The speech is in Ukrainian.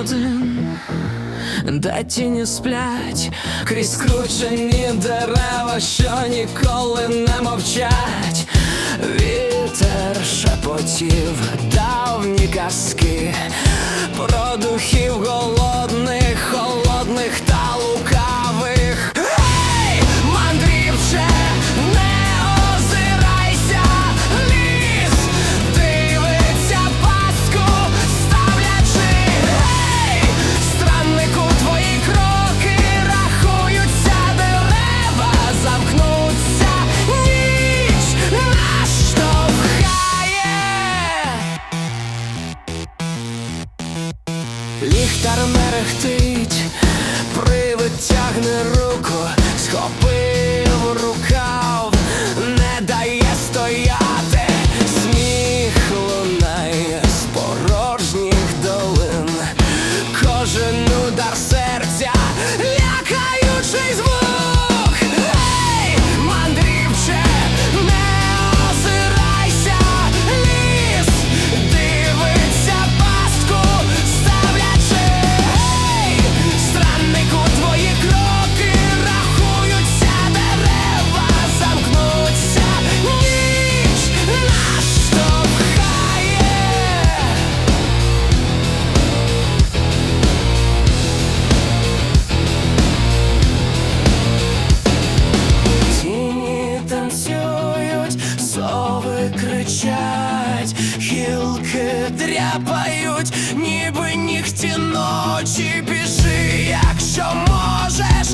один, де тіні сплять, крізь скручені дерева, що ніколи не мовчать, вітер шепотів, давні казки, про духів голодних. Ліхтар мерехтить, привид тягне руку, схопив кричать, гілки дряпають, ніби нігті ночі біжи, якщо можеш.